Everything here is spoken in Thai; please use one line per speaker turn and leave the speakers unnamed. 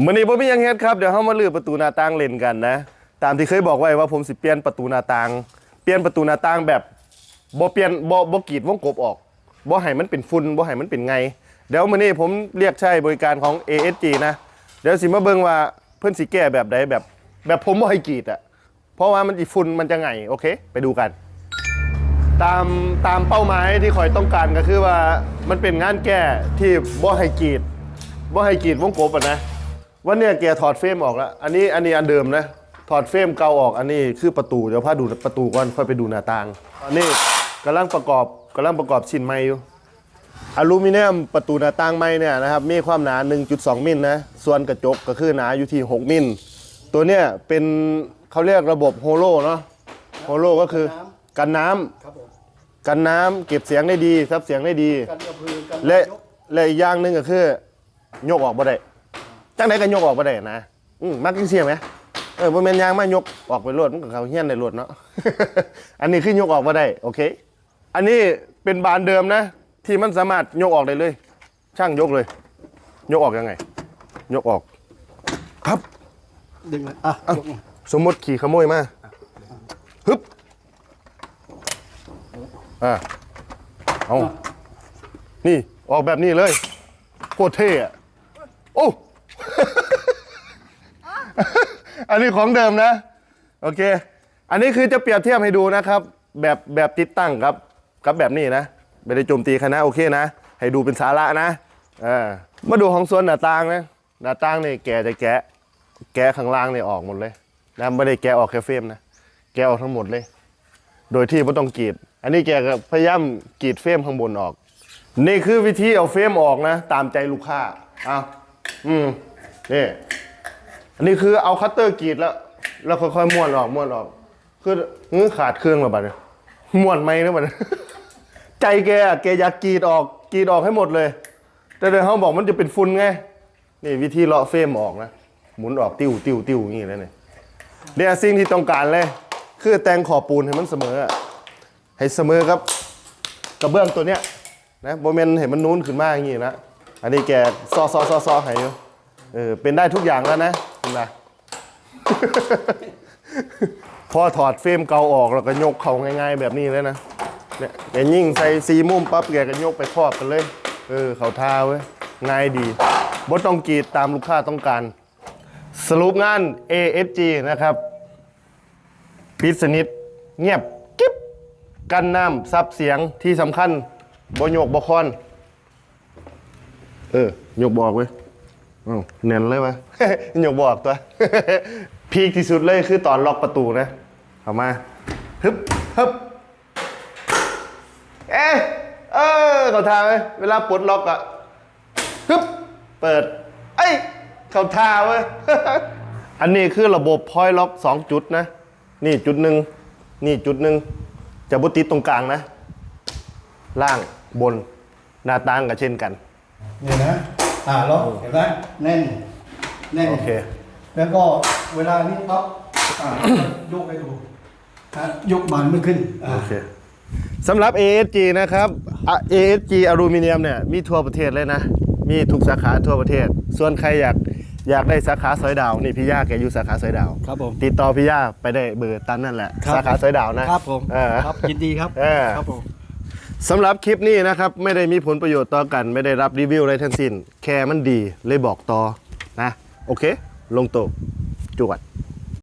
มื่อนี้ผมมีหยังเฮ็ดครับ เดี๋ยวเฮามาลื้อประตูหน้าต่างเล่นกันนะ ตามที่เคยบอกไว้ว่าผมสิเปลี่ยนประตูหน้าต่าง เปลี่ยนประตูหน้าต่างแบบบ่เปลี่ยนบ่บ่กรีดวงกบออกบ่ให้มันเป็นฝุ่นบ่ให้มันเป็นไง เดี๋ยวมื้อนี้ผมเรียกใช้บริการของ ASG นะ เดี๋ยวสิมาเบิ่งว่าเพิ่นสิแก้แบบใดแบบ แบบผมบ่ให้กรีดอะเพราะว่ามันสิฝุ่นมันจะไงโอเค ไปดูกัน ตามตามเป้าหมายที่คอยต้องการก็คือว่ามันเป็นงานแก้ที่บ่ให้กรีดบ่ให้กรีดวงกบอะนะ ว่าเนี่ยแกถอดเฟรมออกแล้ว อันนี้อันนี้อันเดิมนะ ถอดเฟรมเก่าออก อันนี้คือประตู เดี๋ยวพาดูประตูก่อนค่อยไปดูหน้าต่าง อันนี้กำลังประกอบกำลังประกอบชิ้นใหม่อยู่ อลูมิเนียมประตูหน้าต่างไม้เนี่ยนะครับมีความหนา 1.2 มิลนะ ส่วนกระจกก็คือหนาอยู่ที่ 6 มิล ตัวเนี้ยเป็นเขาเรียกระบบโฮโลเนาะ โฮโลก็คือกันน้ำ
ครับผม
กันน้ำเก็บเสียงได้ดีซับเสียงได้ดี
กันกระพือกัน
และ
ยก
และอีกอย่างหนึ่งก็คือยกออกบ่ได้ จังไดก็ยกออกบ่ได้นะอืมมักจังเสียไหมเออบ่แม่นยางมายกออกไปรวดมันก็เขาเฮี้ยนในรวดเนาะ อันนี้คือยกออกบ่ได้โอเค อันนี้เป็นบานเดิมนะ ที่มันสามารถยกออกได้เลย ช่างยกเลย ยกออกยังไง ยกออก ครับ
ดึงเลยอะยกมา
สมมติขี่ขโมยมาฮึบอ่าเอานี่ออกแบบนี้เลยโคตรเท่อะโอ้ อันนี้ของเดิมนะ โอเค อันนี้คือจะเปรียบเทียบให้ดูนะครับ แบบแบบติดตั้งครับกับแบบนี้นะไม่ได้โจมตีคณะโอเคนะ ให้ดูเป็นสาระนะอ่ามาดูของส่วนหน้าต่างนะหน้าต่างนี่แกจะแกะ แกะข้างล่างนี่ออกหมดเลยนะไม่ได้แกะออกแค่เฟรมนะแกะออกทั้งหมดเลย โดยที่ไม่ต้องกรีด อันนี้แกก็พยายามกรีดเฟรมข้างบนออก นี่คือวิธีเอาเฟรมออกนะ ตามใจลูกค้าเอาอืม นี่อันนี้คือเอาคัตเตอร์กรีดแล้ว แล้วค่อยๆม้วนออกม้วนออก คือเงื้อขาดเครื่องมาบัดเนี่ยม้วนไหมนะบัดเนี่ยใจแกอะแกอยากกรีดออกกรีดออกให้หมดเลย แต่เดี๋ยวเขาบอกมันจะเป็นฝุ่นไงนี่วิธีเลาะเฟรมออกนะหมุนออกติ้วติ้วติ้วอย่างนี้เลยเนี่ยเนี่ยสิ่งที่ต้องการเลย คือแต่งขอบปูนให้มันเสมอ ให้เสมอครับกระเบื้องตัวเนี้ยนะโมเมนเห็นมันนู้นขึ้นมาอย่างนี้นะอันนี้แกซอซอซอซอให้อยู่ เออเป็นได้ทุกอย่างแล้วนะเห็นไหมพอถอดเฟรมเก่าออกแล้วก็ยกเขาง่ายๆ แบบนี้เลยนะเนี่ยแกยิ่งใส่ซีมุมปั๊บแกก็ยกไปครอบกันเลย เออเขาท่าเว้ยง่ายดีบ่ต้องกรีดตามลูกค้าต้องการ สรุปงาน ASG นะครับปิดสนิทเงียบกิ๊บกันน้ำซับเสียงที่สำคัญบโยกบคอน เออยกบอกเว้ย อ้าวเน้นเลยวะยกบอกตัว พีคที่สุดเลยคือตอนล็อกประตูนะเอามาฮึบฮึบเอ๊ะเออเขาทาไหมเวลาปลดล็อกอะฮึบเปิด เอ้ยเขาทาเว้ย อันนี้คือระบบพอยล็อกสองจุดนะ นี่จุดหนึ่งนี่จุดหนึ่งจะบุติดตรงกลางนะ ล่างบนหน้าต่างก็เช่นกัน
เนี่ยนะ อ่าล็อกเห็นไหมแน่น แน่น
โอเค
แล้วก็เวลานี้ปั๊บอ่ายกให้ดูฮะยกบานไม่ขึ้นอ่า
โอเคสำหรับ ASG นะครับอะ ASG อลูมิเนียมเนี่ยมีทั่วประเทศเลยนะ มีทุกสาขาทั่วประเทศ ส่วนใครอยากอยากได้สาขาสอยดาว นี่พี่ย่าแกอยู่สาขาสอยดาว
ครับผม
ติดต่อพี่ย่าไปได้เบอร์ตันนั่นแหละ
ครับ
สาขาสอยดาวนะครับ
ผม
เออ
ครับยินดีครับ
เออ
ครับผม
สำหรับคลิปนี้นะครับ ไม่ได้มีผลประโยชน์ต่อกัน ไม่ได้รับรีวิวอะไรทั้งสิ้น แค่มันดีเลยบอกต่อนะ โอเค ลงโตะจวด